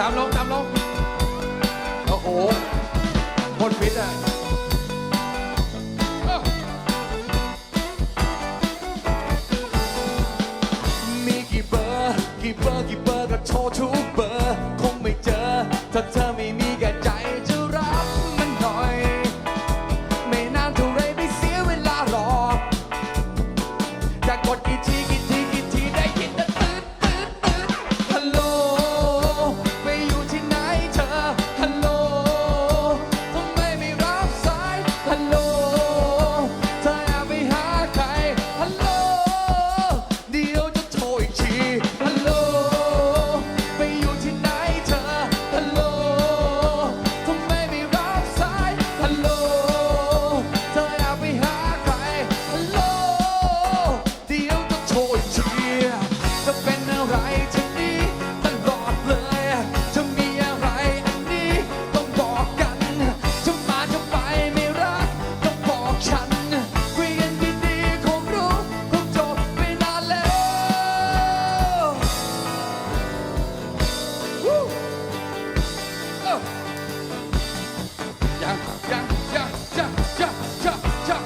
ตามลงตามลงโอ้โหคนฟิตอะมีกี่เบอร์กี่เบอร์กี่เบอร์ก็โทรทุก 驾驾